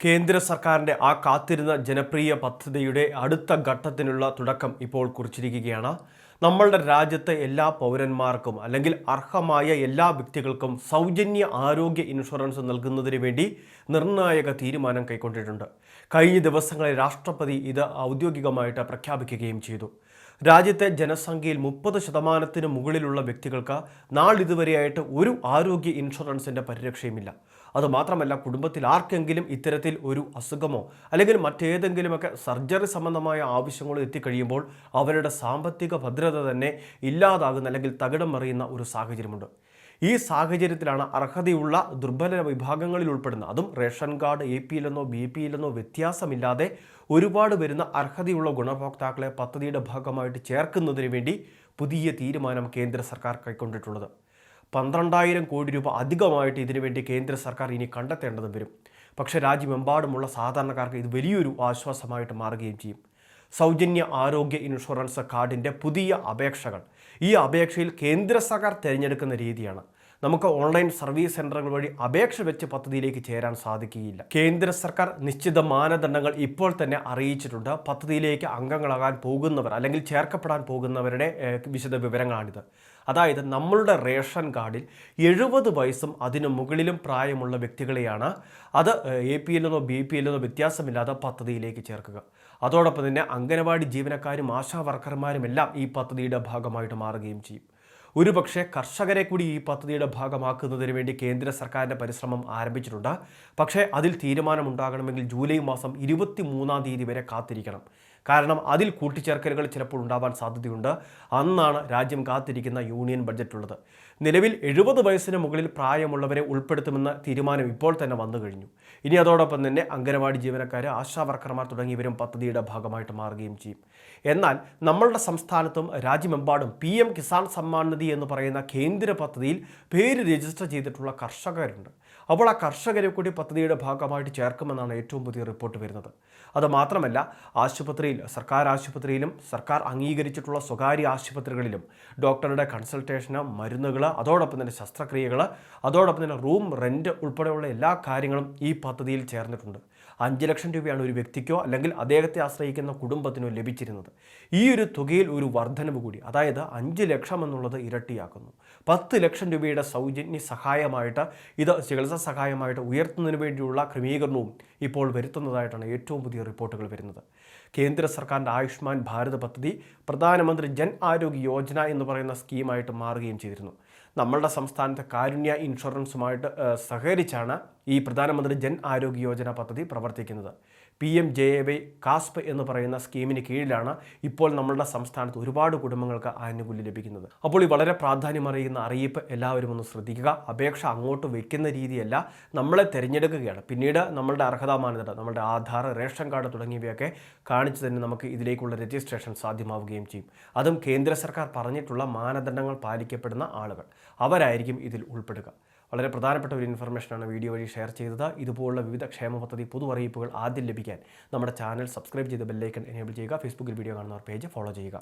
കേന്ദ്ര സർക്കാരിന്റെ ആ കാത്തിരുന്ന ജനപ്രിയ പദ്ധതിയുടെ അടുത്ത ഘട്ടത്തിനുള്ള തുടക്കം ഇപ്പോൾ കുറിച്ചിരിക്കുകയാണ്. നമ്മളുടെ രാജ്യത്തെ എല്ലാ പൗരന്മാർക്കും അല്ലെങ്കിൽ അർഹമായ എല്ലാ വ്യക്തികൾക്കും സൗജന്യ ആരോഗ്യ ഇൻഷുറൻസ് നൽകുന്നതിന് വേണ്ടി നിർണായക തീരുമാനം കൈക്കൊണ്ടിട്ടുണ്ട്. കഴിഞ്ഞ ദിവസങ്ങളിൽ രാഷ്ട്രപതി ഇത് ഔദ്യോഗികമായിട്ട് പ്രഖ്യാപിക്കുകയും ചെയ്തു. രാജ്യത്തെ ജനസംഖ്യയിൽ മുപ്പത് ശതമാനത്തിന് മുകളിലുള്ള വ്യക്തികൾക്ക് നാളിതുവരെയായിട്ട് ഒരു ആരോഗ്യ ഇൻഷുറൻസിന്റെ പരിരക്ഷയുമില്ല. അതുമാത്രമല്ല കുടുംബത്തിൽ ആർക്കെങ്കിലും ഇത്തരത്തിൽ ഒരു അസുഖമോ അല്ലെങ്കിൽ മറ്റേതെങ്കിലുമൊക്കെ സർജറി സംബന്ധമായ ആവശ്യങ്ങളോ എത്തിക്കഴിയുമ്പോൾ അവരുടെ സാമ്പത്തിക ഭദ്രത തന്നെ ഇല്ലാതാകുന്ന അല്ലെങ്കിൽ തകിടം മറിയുന്ന ഒരു സാഹചര്യമുണ്ട്. ഈ സാഹചര്യത്തിലാണ് അർഹതയുള്ള ദുർബല വിഭാഗങ്ങളിൽ ഉൾപ്പെടുന്ന അതും റേഷൻ കാർഡ് എ പിയിലെന്നോ ബി പിയിലെന്നോ വ്യത്യാസമില്ലാതെ ഒരുപാട് വരുന്ന അർഹതയുള്ള ഗുണഭോക്താക്കളെ പദ്ധതിയുടെ ഭാഗമായിട്ട് ചേർക്കുന്നതിന് വേണ്ടി പുതിയ തീരുമാനം കേന്ദ്ര സർക്കാർ കൈക്കൊണ്ടിട്ടുള്ളത്. പന്ത്രണ്ടായിരം കോടി രൂപ അധികമായിട്ട് ഇതിനുവേണ്ടി കേന്ദ്ര സർക്കാർ ഇനി കണ്ടെത്തേണ്ടതും വരും. പക്ഷേ രാജ്യമെമ്പാടുമുള്ള സാധാരണക്കാർക്ക് ഇത് വലിയൊരു ആശ്വാസമായിട്ട് മാറുകയും ചെയ്യും. സൗജന്യ ആരോഗ്യ ഇൻഷുറൻസ് കാർഡിന്റെ പുതിയ അപേക്ഷകൾ. ഈ അപേക്ഷയിൽ കേന്ദ്ര സർക്കാർ തിരഞ്ഞെടുക്കുന്ന രീതിയാണ്. നമുക്ക് ഓൺലൈൻ സർവീസ് സെന്ററുകൾ വഴി അപേക്ഷ വെച്ച് പദ്ധതിയിലേക്ക് ചേരാൻ സാധിക്കുകയില്ല. കേന്ദ്ര സർക്കാർ നിശ്ചിത മാനദണ്ഡങ്ങൾ ഇപ്പോൾ തന്നെ അറിയിച്ചിട്ടുണ്ട്. പദ്ധതിയിലേക്ക് അംഗങ്ങളാകാൻ പോകുന്നവർ അല്ലെങ്കിൽ ചേർക്കപ്പെടാൻ പോകുന്നവരുടെ വിശദ വിവരങ്ങളാണിത്. അതായത് നമ്മളുടെ റേഷൻ കാർഡിൽ എഴുപത് വയസ്സും അതിനു മുകളിലും പ്രായമുള്ള വ്യക്തികളെയാണ് അത് എ പി എല്ലെന്നോ ബി പി എല്ലെന്നോ വ്യത്യാസമില്ലാതെ പദ്ധതിയിലേക്ക് ചേർക്കുക. അതോടൊപ്പം തന്നെ അംഗനവാടി ജീവനക്കാരും ആശാ വർക്കർമാരും എല്ലാം ഈ പദ്ധതിയുടെ ഭാഗമായിട്ട് മാറുകയും ചെയ്യും. ഒരുപക്ഷെ കർഷകരെ കൂടി ഈ പദ്ധതിയുടെ ഭാഗമാക്കുന്നതിന് വേണ്ടി കേന്ദ്ര സർക്കാരിന്റെ പരിശ്രമം ആരംഭിച്ചിട്ടുണ്ട്. പക്ഷേ അതിൽ തീരുമാനമുണ്ടാകണമെങ്കിൽ ജൂലൈ മാസം ഇരുപത്തി മൂന്നാം തീയതി വരെ കാത്തിരിക്കണം. കാരണം അതിൽ കൂട്ടിച്ചേർക്കലുകൾ ചിലപ്പോൾ ഉണ്ടാവാൻ സാധ്യതയുണ്ട്. അന്നാണ് രാജ്യം കാത്തിരിക്കുന്ന യൂണിയൻ ബഡ്ജറ്റ് ഉള്ളത് നിലവിൽ എഴുപത് വയസ്സിന് മുകളിൽ പ്രായമുള്ളവരെ ഉൾപ്പെടുത്തുമെന്ന തീരുമാനം ഇപ്പോൾ തന്നെ വന്നു കഴിഞ്ഞു. ഇനി അതോടൊപ്പം തന്നെ അംഗനവാടി ജീവനക്കാർ ആശാ വർക്കർമാർ തുടങ്ങിയവരും പദ്ധതിയുടെ ഭാഗമായിട്ട് മാറുകയും ചെയ്യും. എന്നാൽ നമ്മളുടെ സംസ്ഥാനത്തും രാജ്യമെമ്പാടും പി എം കിസാൻ സമ്മാൻ നിധി എന്ന് പറയുന്ന കേന്ദ്ര പദ്ധതിയിൽ പേര് രജിസ്റ്റർ ചെയ്തിട്ടുള്ള കർഷകരുണ്ട്. അപ്പോൾ ആ കർഷകരെ കൂടി പദ്ധതിയുടെ ഭാഗമായിട്ട് ചേർക്കുമെന്നാണ് ഏറ്റവും പുതിയ റിപ്പോർട്ട് വരുന്നത്. അത് മാത്രമല്ല ആശുപത്രിയിൽ സർക്കാർ ആശുപത്രിയിലും സർക്കാർ അംഗീകരിച്ചിട്ടുള്ള സ്വകാര്യ ആശുപത്രികളിലും ഡോക്ടറുടെ കൺസൾട്ടേഷന് മരുന്നുകൾ അതോടൊപ്പം തന്നെ ശസ്ത്രക്രിയകൾ അതോടൊപ്പം തന്നെ റൂം റെന്റ് ഉൾപ്പെടെയുള്ള എല്ലാ കാര്യങ്ങളും ഈ പദ്ധതിയിൽ ചേർന്നിട്ടുണ്ട്. അഞ്ച് ലക്ഷം രൂപയാണ് ഒരു വ്യക്തിക്കോ അല്ലെങ്കിൽ അദ്ദേഹത്തെ ആശ്രയിക്കുന്ന കുടുംബത്തിനോ ലഭിച്ചിരുന്നത്. ഈ ഒരു തുകയിൽ ഒരു വർധനവ് കൂടി അതായത് അഞ്ച് ലക്ഷം എന്നുള്ളത് ഇരട്ടിയാക്കുന്നു. പത്ത് ലക്ഷം രൂപയുടെ സൗജന്യ സഹായമായിട്ട് ഇത് ചികിത്സാ സഹായമായിട്ട് ഉയർത്തുന്നതിന് വേണ്ടിയുള്ള ക്രമീകരണവും ഇപ്പോൾ വരുത്തുന്നതായിട്ടാണ് ഏറ്റവും പുതിയ റിപ്പോർട്ടുകൾ വരുന്നത്. കേന്ദ്ര സർക്കാരിന്റെ ആയുഷ്മാൻ ഭാരത് പദ്ധതി പ്രധാനമന്ത്രി ജൻ ആരോഗ്യ യോജന എന്ന് പറയുന്ന സ്കീമായിട്ട് മാറുകയും ചെയ്തിരുന്നു. നമ്മളുടെ സംസ്ഥാനത്തെ കാരുണ്യ ഇൻഷുറൻസുമായിട്ട് സഹകരിച്ചാണ് ഈ പ്രധാനമന്ത്രി ജൻ ആരോഗ്യ യോജന പദ്ധതി പ്രവർത്തിക്കുന്നത്. P M J A Y KASP എന്ന് പറയുന്ന സ്കീമിന് കീഴിലാണ് ഇപ്പോൾ നമ്മളുടെ സംസ്ഥാനത്ത് ഒരുപാട് കുടുംബങ്ങൾക്ക് ആനുകൂല്യം ലഭിക്കുന്നത്. അപ്പോൾ ഈ വളരെ പ്രാധാന്യമറിയുന്ന അറിയിപ്പ് എല്ലാവരും ഒന്ന് ശ്രദ്ധിക്കുക. അപേക്ഷ അങ്ങോട്ട് വെക്കുന്ന രീതിയല്ല നമ്മളെ തിരഞ്ഞെടുക്കുകയാണ്. പിന്നീട് നമ്മളുടെ അർഹതാ മാനദണ്ഡം നമ്മുടെ ആധാർ റേഷൻ കാർഡ് തുടങ്ങിയവയൊക്കെ കാണിച്ചു തന്നെ നമുക്ക് ഇതിലേക്കുള്ള രജിസ്ട്രേഷൻ സാധ്യമാവുകയും ചെയ്യും. അതും കേന്ദ്ര സർക്കാർ പറഞ്ഞിട്ടുള്ള മാനദണ്ഡങ്ങൾ പാലിക്കപ്പെടുന്ന ആളുകൾ. അവരായിരിക്കും ഇതിൽ ഉൾപ്പെടുക. വളരെ പ്രധാനപ്പെട്ട ഒരു ഇൻഫർമേഷനാണ് വീഡിയോ വഴി ഷെയർ ചെയ്തത്. ഇതുപോലുള്ള വിവിധ ക്ഷേമ പദ്ധതി പൊതു അറിയിപ്പുകൾ ആദ്യം ലഭിക്കാൻ നമ്മുടെ ചാനൽ സബ്സ്ക്രൈബ് ചെയ്ത് ബെല്ലൈക്കൺ എനേബിൾ ചെയ്യുക. ഫേസ്ബുക്കിൽ വീഡിയോ കാണുന്നവർ പേജ് ഫോളോ ചെയ്യുക.